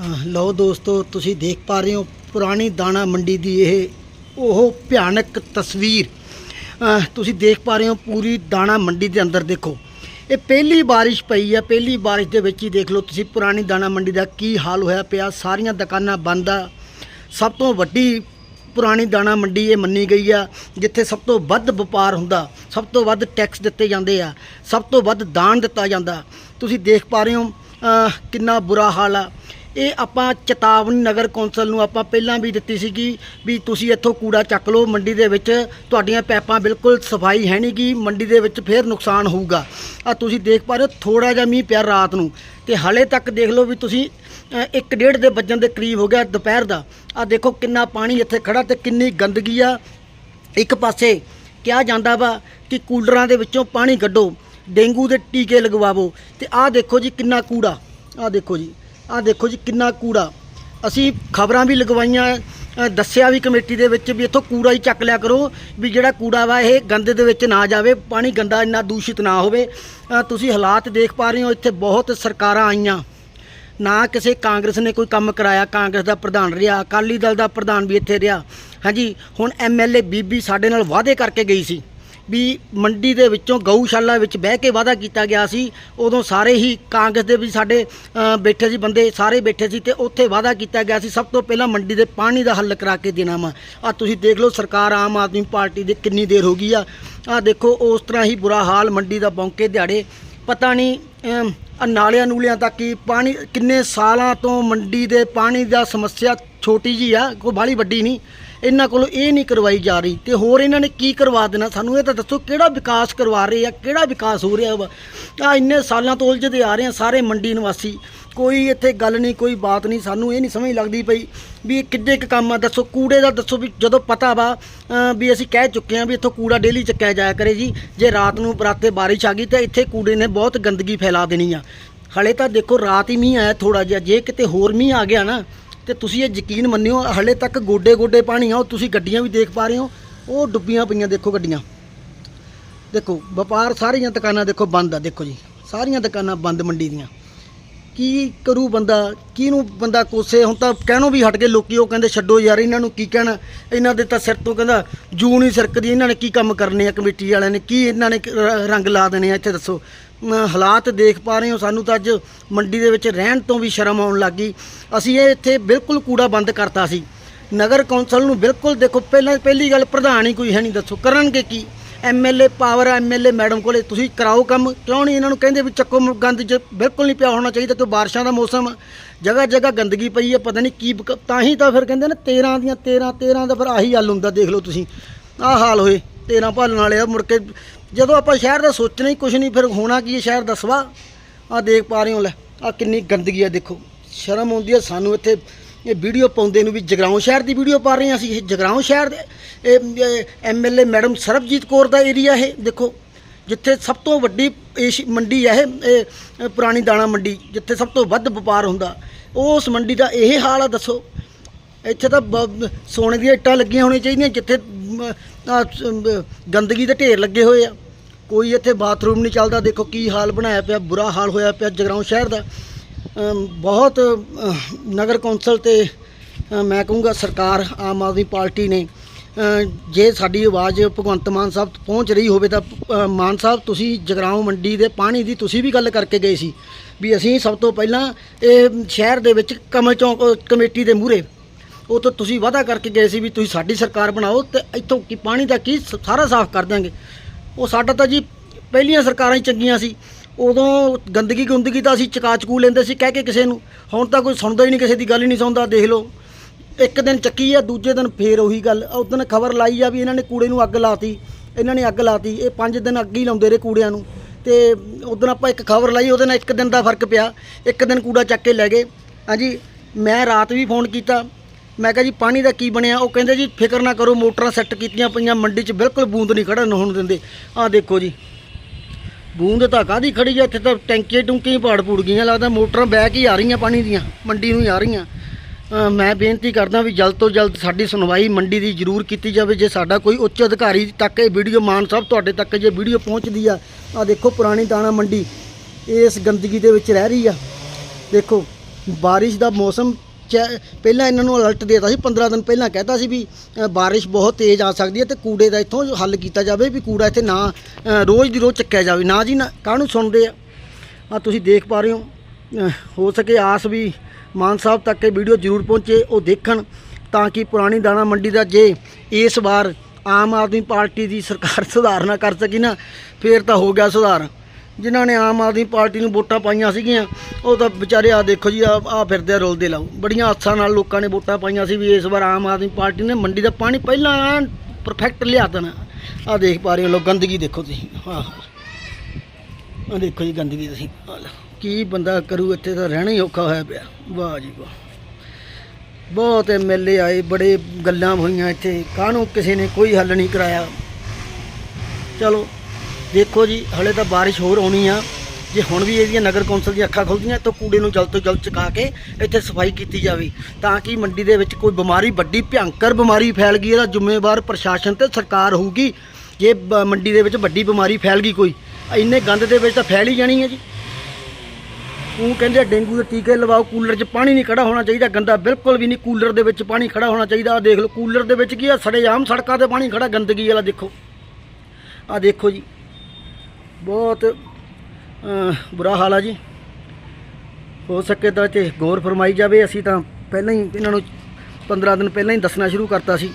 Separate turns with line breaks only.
ਅਹ, ਲਓ ਦੋਸਤੋ, ਤੁਸੀਂ ਦੇਖ ਪਾ ਰਹੇ ਹੋ ਪੁਰਾਣੀ ਦਾਣਾ ਮੰਡੀ ਦੀ ਇਹ ਉਹ ਭਿਆਨਕ ਤਸਵੀਰ। ਤੁਸੀਂ ਦੇਖ ਪਾ ਰਹੇ ਹੋ ਪੂਰੀ ਦਾਣਾ ਮੰਡੀ ਦੇ ਅੰਦਰ ਦੇਖੋ। ਇਹ ਪਹਿਲੀ ਬਾਰਿਸ਼ ਪਈ ਆ, ਪਹਿਲੀ ਬਾਰਿਸ਼ ਦੇ ਵਿੱਚ ਹੀ ਦੇਖ ਲਓ ਤੁਸੀਂ ਪੁਰਾਣੀ ਦਾਣਾ ਮੰਡੀ ਦਾ ਕੀ ਹਾਲ ਹੋਇਆ ਪਿਆ। ਸਾਰੀਆਂ ਦੁਕਾਨਾਂ ਬੰਦ ਆ। ਸਭ ਤੋਂ ਵੱਡੀ ਪੁਰਾਣੀ ਦਾਣਾ ਮੰਡੀ ਇਹ ਮੰਨੀ ਗਈ ਆ, ਜਿੱਥੇ ਸਭ ਤੋਂ ਵੱਧ ਵਪਾਰ ਹੁੰਦਾ, ਸਭ ਤੋਂ ਵੱਧ ਟੈਕਸ ਦਿੱਤੇ ਜਾਂਦੇ ਆ, ਸਭ ਤੋਂ ਵੱਧ ਦਾਨ ਦਿੱਤਾ ਜਾਂਦਾ। ਤੁਸੀਂ ਦੇਖ ਪਾ ਰਹੇ ਹੋ ਕਿੰਨਾ ਬੁਰਾ ਹਾਲ ਆ। ਇਹ ਆਪਾਂ ਚੇਤਾਵਨੀ ਨਗਰ ਕੌਂਸਲ ਨੂੰ ਆਪਾਂ ਪਹਿਲਾਂ ਵੀ ਦਿੱਤੀ ਸੀਗੀ ਵੀ ਤੁਸੀਂ ਇੱਥੋਂ ਕੂੜਾ ਚੱਕ ਲਓ ਮੰਡੀ ਦੇ ਵਿੱਚ ਤੁਹਾਡੀਆਂ ਪੈਪਾਂ ਬਿਲਕੁਲ ਸਫ਼ਾਈ ਹੈ ਨਹੀਂ ਗੀ ਮੰਡੀ ਦੇ ਵਿੱਚ ਫੇਰ ਨੁਕਸਾਨ ਹੋਊਗਾ। ਆ ਤੁਸੀਂ ਦੇਖ ਪਾ ਰਹੇ ਹੋ ਥੋੜਾ ਜਿਹਾ ਮੀਂਹ ਪਿਆ ਰਾਤ ਨੂੰ ਤੇ ਹਲੇ ਤੱਕ ਦੇਖ ਲਓ ਵੀ ਤੁਸੀਂ ਅ, ਇੱਕ ਡੇਢ ਦੇ ਵੱਜਣ ਦੇ ਕਰੀਬ ਹੋ ਗਿਆ ਦੁਪਹਿਰ ਦਾ। ਆ ਦੇਖੋ ਕਿੰਨਾ ਪਾਣੀ ਇੱਥੇ ਖੜਾ ਤੇ ਕਿੰਨੀ ਗੰਦਗੀ ਆ। ਇੱਕ ਪਾਸੇ ਕਿਹਾ ਜਾਂਦਾ ਵਾ ਕਿ ਕੂਲਰਾਂ ਦੇ ਵਿੱਚੋਂ ਪਾਣੀ ਕੱਢੋ ਡੇਂਗੂ ਦੇ ਟੀਕੇ ਲਗਵਾਵੋ ਤੇ ਆਹ ਦੇਖੋ ਜੀ ਕਿੰਨਾ ਕੂੜਾ ਆਹ ਦੇਖੋ ਜੀ। ਆਹ ਦੇਖੋ ਜੀ ਕਿੰਨਾ ਕੂੜਾ। ਅਸੀਂ ਖਬਰਾਂ ਵੀ ਲਗਵਾਈਆਂ ਦੱਸਿਆ ਵੀ ਕਮੇਟੀ ਦੇ ਵਿੱਚ ਵੀ ਇੱਥੋਂ ਕੂੜਾ ਹੀ ਚੱਕ ਲਿਆ ਕਰੋ, ਵੀ ਜਿਹੜਾ ਕੂੜਾ ਵਾ ਇਹ ਗੰਦੇ ਦੇ ਵਿੱਚ ਨਾ ਜਾਵੇ, ਪਾਣੀ ਗੰਦਾ ਇੰਨਾ ਦੂਸ਼ਿਤ ਨਾ ਹੋਵੇ। ਤੁਸੀਂ ਹਾਲਾਤ ਦੇਖ ਪਾ ਰਹੇ ਹੋ, ਇੱਥੇ ਬਹੁਤ ਸਰਕਾਰਾਂ ਆਈਆਂ। ਨਾ ਕਿਸੇ ਕਾਂਗਰਸ ਨੇ ਕੋਈ ਕੰਮ ਕਰਾਇਆ, ਕਾਂਗਰਸ ਦਾ ਪ੍ਰਧਾਨ ਰਿਹਾ, ਅਕਾਲੀ ਦਲ ਦਾ ਪ੍ਰਧਾਨ ਵੀ ਇੱਥੇ ਰਿਹਾ। ਹਾਂਜੀ, ਹੁਣ ਐਮਐਲਏ ਬੀਬੀ ਸਾਡੇ ਨਾਲ ਵਾਅਦੇ ਕਰਕੇ ਗਈ ਸੀ। ਵੀ ਮੰਡੀ ਦੇ ਵਿੱਚੋਂ ਗਊਸ਼ਾਲਾ ਵਿੱਚ ਬਹਿ ਕੇ ਵਾਅਦਾ ਕੀਤਾ ਗਿਆ ਸੀ। ਉਦੋਂ ਸਾਰੇ ਹੀ ਕਾਂਗਰਸ ਦੇ ਵੀ ਸਾਡੇ ਬੈਠੇ ਸੀ, ਬੰਦੇ ਸਾਰੇ ਬੈਠੇ ਸੀ ਤੇ ਉੱਥੇ ਵਾਅਦਾ ਕੀਤਾ ਗਿਆ ਸੀ, ਸਭ ਤੋਂ ਪਹਿਲਾਂ ਮੰਡੀ ਦੇ ਪਾਣੀ ਦਾ ਹੱਲ ਕਰਾ ਕੇ ਦੇਣਾ ਵਾ। ਆ ਤੁਸੀਂ ਦੇਖ ਲਓ ਸਰਕਾਰ ਆਮ ਆਦਮੀ ਪਾਰਟੀ ਦੇ ਕਿੰਨੀ ਦੇਰ ਹੋ ਗਈ ਆ। ਆ ਦੇਖੋ ਉਸ ਤਰ੍ਹਾਂ ਹੀ ਬੁਰਾ ਹਾਲ ਮੰਡੀ ਦਾ ਬੌਂਕੇ ਦਿਹਾੜੇ। ਪਤਾ ਨਹੀਂ ਨਾਲਿਆਂ ਨੂਲਿਆਂ ਤੱਕ ਹੀ ਪਾਣੀ ਕਿੰਨੇ ਸਾਲਾਂ ਤੋਂ ਮੰਡੀ ਦੇ ਪਾਣੀ ਦਾ ਸਮੱਸਿਆ ਛੋਟੀ ਜੀ ਆ, ਕੋਈ ਬਾਹਲੀ ਵੱਡੀ ਨਹੀਂ। ਇਹਨਾਂ ਕੋਲੋਂ ਇਹ ਨਹੀਂ ਕਰਵਾਈ ਜਾ ਰਹੀ ਤੇ ਹੋਰ ਇਹਨਾਂ ਨੇ ਕੀ ਕਰਵਾ ਦੇਣਾ? ਸਾਨੂੰ ਇਹ ਤਾਂ ਦੱਸੋ ਕਿਹੜਾ ਵਿਕਾਸ ਕਰਵਾ ਰਹੇ ਆ, ਕਿਹੜਾ ਵਿਕਾਸ ਹੋ ਰਿਹਾ ਵਾ? ਆ ਇੰਨੇ ਸਾਲਾਂ ਤੋਂ ਉਲਝਦੇ ਆ ਰਹੇ ਆ ਸਾਰੇ ਮੰਡੀ ਨਿਵਾਸੀ। ਕੋਈ ਇੱਥੇ ਗੱਲ ਨਹੀਂ, ਕੋਈ ਬਾਤ ਨਹੀਂ, ਸਾਨੂੰ ਇਹ ਨਹੀਂ ਸਮਝ ਲੱਗਦੀ ਪਈ ਵੀ ਇਹ ਕਿੱਡੇ ਕੁ ਕੰਮ ਆ। ਦੱਸੋ, ਕੂੜੇ ਦਾ ਦੱਸੋ ਵੀ ਜਦੋਂ ਪਤਾ ਵਾ ਵੀ ਅਸੀਂ ਕਹਿ ਚੁੱਕੇ ਆ ਵੀ ਇੱਥੋਂ ਕੂੜਾ ਡੇਲੀ ਚੱਕਿਆ ਜਾਇਆ ਕਰੇ ਜੀ। ਜੇ ਰਾਤ ਨੂੰ ਬਰਾਤੇ ਬਾਰਿਸ਼ ਆ ਗਈ ਤਾਂ ਇੱਥੇ ਕੂੜੇ ਨੇ ਬਹੁਤ ਗੰਦਗੀ ਫੈਲਾ ਦੇਣੀ ਆ। ਹਲੇ ਤਾਂ ਦੇਖੋ ਰਾਤ ਹੀ ਮੀਂਹ ਆਇਆ ਥੋੜਾ ਜਿਹਾ, ਜੇ ਕਿਤੇ ਹੋਰ ਮੀਂਹ ਆ ਗਿਆ ਨਾ ਤੇ ਤੁਸੀਂ ਇਹ ਯਕੀਨ ਮੰਨਿਓ, ਹਲੇ ਤੱਕ ਗੋਡੇ ਗੋਡੇ ਪਾਣੀ ਆ ਉਹ ਤੁਸੀਂ ਗੱਡੀਆਂ ਵੀ ਦੇਖ ਪਾ ਰਹੇ ਹੋ, ਉਹ ਡੁੱਬੀਆਂ ਪਈਆਂ ਦੇਖੋ ਗੱਡੀਆਂ। ਦੇਖੋ, ਵਪਾਰ ਸਾਰੀਆਂ ਦੁਕਾਨਾਂ ਦੇਖੋ ਬੰਦ ਆ, ਦੇਖੋ ਜੀ, ਸਾਰੀਆਂ ਦੁਕਾਨਾਂ ਬੰਦ ਮੰਡੀ ਦੀਆਂ। ਕੀ ਕਰੂ ਬੰਦਾ? ਕਿਹਨੂੰ ਬੰਦਾ ਕੋਸੇ? ਹੁਣ ਤਾਂ ਕਹਿਣੋਂ ਵੀ ਹਟ ਗਏ ਲੋਕੀ, ਉਹ ਕਹਿੰਦੇ ਛੱਡੋ ਯਾਰ, ਇਹਨਾਂ ਨੂੰ ਕੀ ਕਹਿਣਾ? ਇਹਨਾਂ ਦੇ ਤਾਂ ਸਿਰ ਤੋਂ ਕਹਿੰਦਾ ਜੂ ਨਹੀਂ ਸਰਕਦੀ, ਇਹਨਾਂ ਨੇ ਕੀ ਕੰਮ ਕਰਨੇ ਆ ਕਮੇਟੀ ਵਾਲਿਆਂ ਨੇ? ਕੀ ਇਹਨਾਂ ਨੇ ਰ- ਰੰਗ ਲਾ ਦੇਣੇ ਆ? ਇੱਥੇ ਦੱਸੋ। ਅਮ ਹਾਲਾਤ ਦੇਖ ਪਾ ਰਹੇ ਹੋ, ਸਾਨੂੰ ਤਾਂ ਅੱਜ ਮੰਡੀ ਦੇ ਵਿੱਚ ਰਹਿਣ ਤੋਂ ਵੀ ਸ਼ਰਮ ਆਉਣ ਲੱਗੀ ਅਸੀਂ ਇਹ ਇੱਥੇ ਬਿਲਕੁਲ ਕੂੜਾ ਬੰਦ ਕਰਤਾ ਸੀ। ਨਗਰ ਕੌਂਸਲ ਨੂੰ ਬਿਲਕੁਲ ਦੇਖੋ, ਪਹਿਲਾਂ, ਪਹਿਲੀ ਗੱਲ ਪ੍ਰਧਾਨ ਹੀ ਕੋਈ ਹੈ ਨਹੀਂ, ਦੱਸੋ, ਕਰਨਗੇ ਕੀ? ਐਮਐਲਏ ਪਾਵਰ ਐਮਐਲਏ ਮੈਡਮ ਕੋਲੇ, ਤੁਸੀਂ ਕਰਾਓ ਕੰਮ। ਕਿਉਂ ਨਹੀਂ ਇਹਨਾਂ ਨੂੰ ਕਹਿੰਦੇ ਵੀ ਚੱਕੋ ਗੰਦ ਚ ਬਿਲਕੁਲ ਨਹੀਂ ਪਿਆ ਹੋਣਾ ਚਾਹੀਦਾ ਕਿ ਬਾਰਿਸ਼ਾਂ ਦਾ ਮੌਸਮ। ਜਗ੍ਹਾ ਜਗ੍ਹਾ ਗੰਦਗੀ ਪਈ ਹੈ ਪਤਾ ਨਹੀਂ ਕੀ ਬਕ- ਤਾਂ ਹੀ ਤਾਂ ਫਿਰ ਕਹਿੰਦੇ ਨਾ 13 ਦੀਆਂ 13 13 ਦਾ ਫਿਰ ਆਹੀ ਹੱਲ ਹੁੰਦਾ, ਦੇਖ ਲਓ ਤੁਸੀਂ। ਆਹ ਹਾਲ ਹੋਏ 13 ਭਾਲਣ ਵਾਲੇ ਆ ਮੁੜ ਕੇ। ਜਦੋਂ ਆਪਾਂ ਸ਼ਹਿਰ ਦਾ ਸੋਚਣਾ ਹੀ ਕੁਝ ਨਹੀਂ, ਫਿਰ ਹੋਣਾ ਕੀ ਹੈ ਸ਼ਹਿਰ ਦਾ ਸਵਾ ਆਹ ਦੇਖ ਪਾ ਰਹੇ ਹੋ ਲੈ, ਆਹ ਕਿੰਨੀ ਗੰਦਗੀ ਆ, ਦੇਖੋ। ਸ਼ਰਮ ਆਉਂਦੀ ਹੈ ਸਾਨੂੰ ਇੱਥੇ। ਇਹ ਵੀਡੀਓ ਪਾਉਂਦੇ ਨੂੰ ਵੀ ਜਗਰਾਉਂ ਸ਼ਹਿਰ ਦੀ ਵੀਡੀਓ ਪਾ ਰਹੇ ਹਾਂ ਅਸੀਂ, ਇਹ ਜਗਰਾਉਂ ਸ਼ਹਿਰ ਦੇ, ਇਹ ਐਮਐਲਏ ਮੈਡਮ ਸਰਬਜੀਤ ਕੌਰ ਦਾ ਏਰੀਆ ਇਹ, ਦੇਖੋ, ਜਿੱਥੇ ਸਭ ਤੋਂ ਵੱਡੀ ਏਸ਼ ਮੰਡੀ ਹੈ ਇਹ ਪੁਰਾਣੀ ਦਾਣਾ ਮੰਡੀ, ਜਿੱਥੇ ਸਭ ਤੋਂ ਵੱਧ ਵਪਾਰ ਹੁੰਦਾ। ਉਸ ਮੰਡੀ ਦਾ ਇਹ ਹਾਲ ਆ, ਦੱਸੋ। ਇੱਥੇ ਤਾਂ ਬ- ਸੋਨੇ ਦੀਆਂ ਇੱਟਾਂ ਲੱਗੀਆਂ ਹੋਣੀਆਂ ਚਾਹੀਦੀਆਂ, ਜਿੱਥੇ ਗੰਦਗੀ ਦੇ ਢੇਰ ਲੱਗੇ ਹੋਏ ਆ। ਕੋਈ ਇੱਥੇ ਬਾਥਰੂਮ ਨਹੀਂ ਚੱਲਦਾ, ਦੇਖੋ ਕੀ ਹਾਲ ਬਣਾਇਆ ਪਿਆ, ਬੁਰਾ ਹਾਲ ਹੋਇਆ ਪਿਆ ਜਗਰਾਉਂ ਸ਼ਹਿਰ ਦਾ। ਬਹੁਤ ਨਗਰ ਕੌਂਸਲ ਤੇ ਮੈਂ ਕਹੂੰਗਾ ਸਰਕਾਰ, ਆਮ ਆਦਮੀ ਪਾਰਟੀ ਨੇ ਜੇ ਸਾਡੀ ਆਵਾਜ਼ ਭਗਵੰਤ ਮਾਨ ਸਾਹਿਬ ਪਹੁੰਚ ਰਹੀ ਹੋਵੇ ਤਾਂ ਮਾਨ ਸਾਹਿਬ ਤੁਸੀਂ ਜਗਰਾਉਂ ਮੰਡੀ ਦੇ ਪਾਣੀ ਦੀ ਤੁਸੀਂ ਵੀ ਗੱਲ ਕਰਕੇ ਗਏ ਸੀ, ਵੀ ਅਸੀਂ ਸਭ ਤੋਂ ਪਹਿਲਾਂ ਇਹ ਸ਼ਹਿਰ ਦੇ ਵਿੱਚ ਕਮਲ ਚੌਂਕ ਕਮੇਟੀ ਦੇ ਮੂਹਰੇ ਉਹ ਤੋਂ ਤੁਸੀਂ ਵਾਅਦਾ ਕਰਕੇ ਗਏ ਸੀ ਵੀ ਤੁਸੀਂ ਸਾਡੀ ਸਰਕਾਰ ਬਣਾਓ ਤੇ ਇੱਥੋਂ ਕੀ ਪਾਣੀ ਦਾ ਕੀ ਸਾਰਾ ਸਾਫ਼ ਕਰ ਦਿਆਂਗੇ। ਉਹ ਸਾਡਾ ਤਾਂ ਜੀ ਪਹਿਲੀਆਂ ਸਰਕਾਰਾਂ ਹੀ ਚੰਗੀਆਂ ਸੀ। ਉਦੋਂ ਗੰਦਗੀ ਗੁੰਦਗੀ ਤਾਂ ਅਸੀਂ ਚਕਾ ਚਕੂ ਲੈਂਦੇ ਸੀ, ਕਹਿ ਕੇ ਕਿਸੇ ਨੂੰ। ਹੁਣ ਤਾਂ ਕੋਈ ਸੁਣਦਾ ਹੀ ਨਹੀਂ, ਕਿਸੇ ਦੀ ਗੱਲ ਹੀ ਨਹੀਂ ਸੁਣਦਾ, ਦੇਖ ਲਓ। ਇੱਕ ਦਿਨ ਚੱਕੀ ਆ, ਦੂਜੇ ਦਿਨ ਫੇਰ ਉਹੀ ਗੱਲ। ਉਸ ਖਬਰ ਲਾਈ ਆ ਵੀ ਇਹਨਾਂ ਨੇ ਕੂੜੇ ਨੂੰ ਅੱਗ ਲਾਤੀ। ਇਹਨਾਂ ਨੇ ਅੱਗ ਲਾਤੀ। ਇਹ ਪੰਜ ਦਿਨ ਅੱਗ ਹੀ ਲਾਉਂਦੇ ਰਹੇ ਕੂੜਿਆਂ ਨੂੰ। ਤੇ ਉਦੋਂ ਆਪਾਂ ਇੱਕ ਖਬਰ ਲਾਈ, ਉਹਦੇ ਨਾਲ ਇੱਕ ਦਿਨ ਦਾ ਫ਼ਰਕ ਪਿਆ। ਇੱਕ ਦਿਨ ਕੂੜਾ ਚੱਕ ਕੇ ਲੈ ਗਏ। ਹਾਂਜੀ, ਮੈਂ ਰਾਤ ਵੀ ਫੋਨ ਕੀਤਾ। ਮੈਂ ਕਿਹਾ ਜੀ, ਪਾਣੀ ਦਾ ਕੀ ਬਣਿਆ? ਉਹ ਕਹਿੰਦੇ ਜੀ, ਫਿਕਰ ਨਾ ਕਰੋ, ਮੋਟਰਾਂ ਸੈੱਟ ਕੀਤੀਆਂ ਪਈਆਂ, ਮੰਡੀ 'ਚ ਬਿਲਕੁਲ ਬੂੰਦ ਨਹੀਂ ਖੜਨ ਹੋਣ ਦਿੰਦੇ। ਆਹ ਦੇਖੋ ਜੀ। ਬੂੰਦ ਤਾਂ ਕਾਦੀ ਖੜੀ ਆ? ਇੱਥੇ ਤਾਂ ਟੈਂਕੀਆਂ ਟੁੰਕੀਆਂ ਹੀ ਪਾੜ ਪੂੜ ਗਈਆਂ, ਲੱਗਦਾ ਮੋਟਰਾਂ ਬੈਕ ਹੀ ਆ ਰਹੀਆਂ ਪਾਣੀ ਦੀਆਂ, ਮੰਡੀ ਨੂੰ ਹੀ ਆ ਰਹੀਆਂ। ਮੈਂ ਬੇਨਤੀ ਕਰਦਾ ਵੀ ਜਲਦ ਤੋਂ ਜਲਦ ਸਾਡੀ ਸੁਣਵਾਈ ਮੰਡੀ ਦੀ ਜ਼ਰੂਰ ਕੀਤੀ ਜਾਵੇ। ਜੇ ਸਾਡਾ ਕੋਈ ਉੱਚ ਅਧਿਕਾਰੀ ਤੱਕ ਇਹ ਵੀਡੀਓ ਮਾਨ ਸਾਹਿਬ ਤੁਹਾਡੇ ਤੱਕ ਜੇ ਵੀਡੀਓ ਪਹੁੰਚਦੀ ਆ ਆ ਦੇਖੋ ਪੁਰਾਣੀ ਦਾਣਾ ਮੰਡੀ, ਇਸ ਗੰਦਗੀ ਦੇ ਵਿੱਚ ਰਹਿ ਰਹੀ ਆ। ਦੇਖੋ, ਬਾਰਿਸ਼ ਦਾ ਮੌਸਮ ਪਹਿਲਾਂ ਇਹਨਾਂ ਨੂੰ ਅਲਰਟ ਦੇਤਾ ਸੀ 15 ਦਿਨ ਪਹਿਲਾਂ ਕਹਿਤਾ ਸੀ ਵੀ ਬਾਰਿਸ਼ ਬਹੁਤ ਤੇਜ਼ ਆ ਸਕਦੀ ਹੈ ਤੇ ਕੂੜੇ ਦਾ ਇੱਥੋਂ ਹੱਲ ਕੀਤਾ ਜਾਵੇ ਵੀ ਕੂੜਾ ਇੱਥੇ ਨਾ ਰੋਜ਼ ਦੀ ਰੋਜ਼ ਚੱਕਿਆ ਜਾਵੇ। ਨਾ ਜੀ ਨਾ, ਕਾਹਨੂੰ ਸੁਣਦੇ ਆ? ਆ ਤੁਸੀਂ ਦੇਖ ਪਾ ਰਹੇ ਹੋ। ਹੋ ਸਕੇ ਆਸ ਵੀ ਮਾਨ ਸਾਹਿਬ ਤੱਕ ਇਹ ਵੀਡੀਓ ਜ਼ਰੂਰ ਪਹੁੰਚੇ, ਉਹ ਦੇਖਣ ਤਾਂ ਕਿ ਪੁਰਾਣੀ ਦਾਣਾ ਮੰਡੀ ਦਾ ਜੇ ਇਸ ਵਾਰ ਆਮ ਆਦਮੀ ਪਾਰਟੀ ਦੀ ਸਰਕਾਰ ਸੁਧਾਰ ਨਾ ਕਰ ਸਕੀ ਨਾ, ਫੇਰ ਤਾਂ ਹੋ ਗਿਆ ਸੁਧਾਰ। ਜਿਨ੍ਹਾਂ ਨੇ ਆਮ ਆਦਮੀ ਪਾਰਟੀ ਨੂੰ ਵੋਟਾਂ ਪਾਈਆਂ ਸੀਗੀਆਂ, ਉਹ ਤਾਂ ਵਿਚਾਰੇ ਆ ਦੇਖੋ ਜੀ ਆ ਆ ਫਿਰਦੇ ਆ ਰੁਲਦੇ ਲਾਓ। ਬੜੀਆਂ ਆਸਾਂ ਨਾਲ ਲੋਕਾਂ ਨੇ ਵੋਟਾਂ ਪਾਈਆਂ ਸੀ ਵੀ ਇਸ ਵਾਰ ਆਮ ਆਦਮੀ ਪਾਰਟੀ ਨੇ ਮੰਡੀ ਦਾ ਪਾਣੀ ਪਹਿਲਾਂ ਪਰਫੈਕਟ ਲਿਆ ਦੇਣਾ। ਆ ਦੇਖ ਪਾ ਰਹੇ ਹੋ ਲੋਕ, ਗੰਦਗੀ ਦੇਖੋ ਤੁਸੀਂ। ਆਹ। ਆ ਦੇਖੋ ਜੀ ਗੰਦਗੀ ਤੁਸੀਂ। ਕੀ ਬੰਦਾ ਕਰੂ, ਇੱਥੇ ਤਾਂ ਰਹਿਣਾ ਹੀ ਔਖਾ ਹੋਇਆ ਪਿਆ। ਵਾਹ ਜੀ ਵਾਹ। ਬਹੁਤ ਐਮਐਲਏ ਆਏ, ਬੜੇ ਗੱਲਾਂ ਹੋਈਆਂ ਇੱਥੇ। ਕਾਹਨੂੰ ਕਿਸੇ ਨੇ ਕੋਈ ਹੱਲ ਨਹੀਂ ਕਰਾਇਆ। ਚਲੋ। ਦੇਖੋ ਜੀ, ਹਲੇ ਤਾਂ ਬਾਰਿਸ਼ ਹੋਰ ਆਉਣੀ ਆ। ਜੇ ਹੁਣ ਵੀ ਇਹਦੀਆਂ ਨਗਰ ਕੌਂਸਲ ਦੀਆਂ ਅੱਖਾਂ ਖੁੱਲਦੀਆਂ ਤਾਂ ਕੂੜੇ ਨੂੰ ਜਲਦ ਤੋਂ ਜਲਦ ਚੁਕਾ ਕੇ ਇੱਥੇ ਸਫ਼ਾਈ ਕੀਤੀ ਜਾਵੇ। ਤਾਂ ਕਿ ਮੰਡੀ ਦੇ ਵਿੱਚ ਕੋਈ ਬਿਮਾਰੀ, ਵੱਡੀ ਭਿਆਨਕਰ ਬਿਮਾਰੀ ਫੈਲ ਗਈ, ਇਹਦਾ ਜ਼ਿੰਮੇਵਾਰ ਪ੍ਰਸ਼ਾਸਨ ਤੇ ਸਰਕਾਰ ਹੋਊਗੀ। ਜੇ ਮੰਡੀ ਦੇ ਵਿੱਚ ਵੱਡੀ ਬਿਮਾਰੀ ਫੈਲ ਗਈ ਕੋਈ, ਇੰਨੇ ਗੰਦ ਦੇ ਵਿੱਚ ਤਾਂ ਫੈਲ ਹੀ ਜਾਣੀ ਹੈ ਜੀ। ਉਹ ਕਹਿੰਦੇ ਡੇਂਗੂ ਦੇ ਟੀਕੇ ਲਵਾਓ, ਕੂਲਰ 'ਚ ਪਾਣੀ ਨਹੀਂ ਖੜਾ ਹੋਣਾ ਚਾਹੀਦਾ, ਗੰਦਾ ਬਿਲਕੁਲ ਵੀ ਨਹੀਂ, ਕੂਲਰ ਦੇ ਵਿੱਚ ਪਾਣੀ ਖੜਾ ਹੋਣਾ ਚਾਹੀਦਾ। ਆ ਦੇਖ ਲਓ, ਕੂਲਰ ਦੇ ਵਿੱਚ ਕੀ ਆ, ਸੜੇ ਆਮ ਸੜਕਾਂ ਤੇ ਪਾਣੀ ਖੜਾ, ਗੰਦਗੀ ਵਾਲਾ ਦੇਖੋ। ਆ ਦੇਖੋ ਜੀ ਬਹੁਤ ਬੁਰਾ ਹਾਲ ਆ ਜੀ। ਹੋ ਸਕੇ ਤਾਂ ਇੱਥੇ ਗੌਰ ਫਰਮਾਈ ਜਾਵੇ। ਅਸੀਂ ਤਾਂ ਪਹਿਲਾਂ ਹੀ ਇਹਨਾਂ ਨੂੰ 15 ਦਿਨ ਪਹਿਲਾਂ ਹੀ ਦੱਸਣਾ ਸ਼ੁਰੂ ਕਰਤਾ ਸੀ।